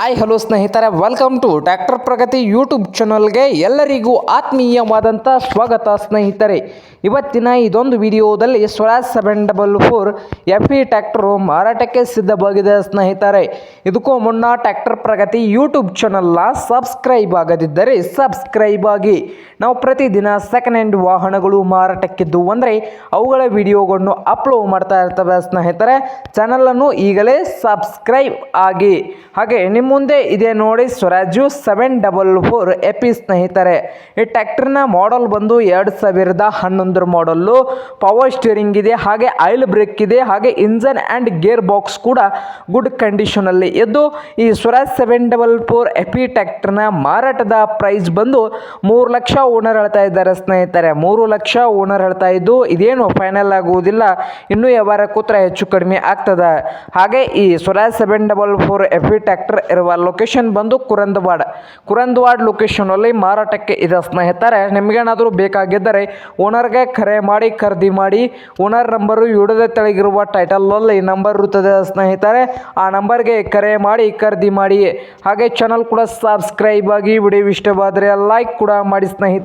Hi hello ಸ್ನೇಹಿತರೆ. Welcome to tractor Pragati YouTube ಚಾನಲ್ಗೆ ಎಲ್ಲರಿಗೂ ಆತ್ಮೀಯವಾದಂಥ ಸ್ವಾಗತ, ಸ್ನೇಹಿತರೆ. ಇವತ್ತಿನ ಇದೊಂದು ವಿಡಿಯೋದಲ್ಲಿ Swaraj seven double four F E tractor ಮಾರಾಟಕ್ಕೆ ಸಿದ್ಧವಾಗಿದೆ, ಸ್ನೇಹಿತರೆ. ಇದಕ್ಕೂ ಮುನ್ನ ಟ್ಯಾಕ್ಟರ್ ಪ್ರಗತಿ ಯೂಟ್ಯೂಬ್ ಚಾನಲ್ನ ಸಬ್ಸ್ಕ್ರೈಬ್ ಆಗದಿದ್ದರೆ ಸಬ್ಸ್ಕ್ರೈಬ್ ಆಗಿ. ನಾವು ಪ್ರತಿದಿನ ಸೆಕೆಂಡ್ ಹ್ಯಾಂಡ್ ವಾಹನಗಳು ಮಾರಾಟಕ್ಕಿದ್ದು ಅಂದರೆ ಅವುಗಳ ವಿಡಿಯೋಗಳನ್ನು ಅಪ್ಲೋಡ್ ಮಾಡ್ತಾ ಇರ್ತವೆ, ಸ್ನೇಹಿತರೆ. ಚಾನಲನ್ನು ಈಗಲೇ ಸಬ್ಸ್ಕ್ರೈಬ್ ಆಗಿ. ಹಾಗೆ ನಿಮ್ಮ ಮುಂದೆ ಇದೆ ನೋಡಿ Swaraj seven double four F E ಸ್ನೇಹಿತರೆ. ಈ ಟ್ಯಾಕ್ಟರ್ನ ಮಾಡಲ್ ಬಂದು ಎರಡು ಸಾವಿರದ ಹನ್ನೊಂದರ ಮಾಡಲ್ಲು ಪವರ್ ಸ್ಟೀರಿಂಗ್ ಇದೆ, ಹಾಗೆ ಆಯಿಲ್ ಬ್ರೇಕ್ ಇದೆ, ಹಾಗೆ ಇಂಜನ್ ಆ್ಯಂಡ್ ಗೇರ್ ಬಾಕ್ಸ್ ಕೂಡ ಗುಡ್ ಕಂಡೀಷನಲ್ಲಿ ಇದ್ದು ಈ Swaraj seven double four F E ಟ್ಯಾಕ್ಟರ್ನ ಮಾರಾಟದ ಪ್ರೈಸ್ ಬಂದು ಮೂರು ಲಕ್ಷ ಓನರ್ ಹೇಳ್ತಾ ಇದ್ದಾರೆ ಸ್ನೇಹಿತರೆ. ಮೂರು ಲಕ್ಷ ಓನರ್ ಹೇಳ್ತಾ ಇದ್ದು ಇದೇನು ಫೈನಲ್ ಆಗುವುದಿಲ್ಲ. ಇನ್ನೂ ಯಾವಾರ ಕೂತ್ರ ಹೆಚ್ಚು ಕಡಿಮೆ ಆಗ್ತದೆ. ಹಾಗೆ ಈ Swaraj seven double four F E tractor ಇರುವ ಲೊಕೇಶನ್ ಬಂದು ಕುರಂದವಾಡ. ಕುರಂದವಾಡ್ ಲೊಕೇಶನಲ್ಲಿ ಮಾರಾಟಕ್ಕೆ ಇದೆ ಸ್ನೇಹಿತರೆ, ನಿಮಗೇನಾದರೂ ಬೇಕಾಗಿದ್ದರೆ ಓನರ್ಗೆ ಕರೆ ಮಾಡಿ, ಖರೀದಿ ಮಾಡಿ, ಓನರ್ ನಂಬರು ಇಡದೆ ತೆಳಗಿರುವ ಟೈಟಲಲ್ಲಿ ನಂಬರ್ ಇರುತ್ತದೆ ಸ್ನೇಹಿತರೆ, ಆ ನಂಬರ್ಗೆ ಕರೆ ಮಾಡಿ, ಖರೀದಿ ಮಾಡಿ. ಹಾಗೆ ಚಾನಲ್ ಕೂಡ ಸಬ್ಸ್ಕ್ರೈಬ್ ಆಗಿ ವಿಡಿಯೋ ಇಷ್ಟವಾದರೆ ಲೈಕ್ ಕೂಡ ಮಾಡಿ ಸ್ನೇಹಿತರೆ.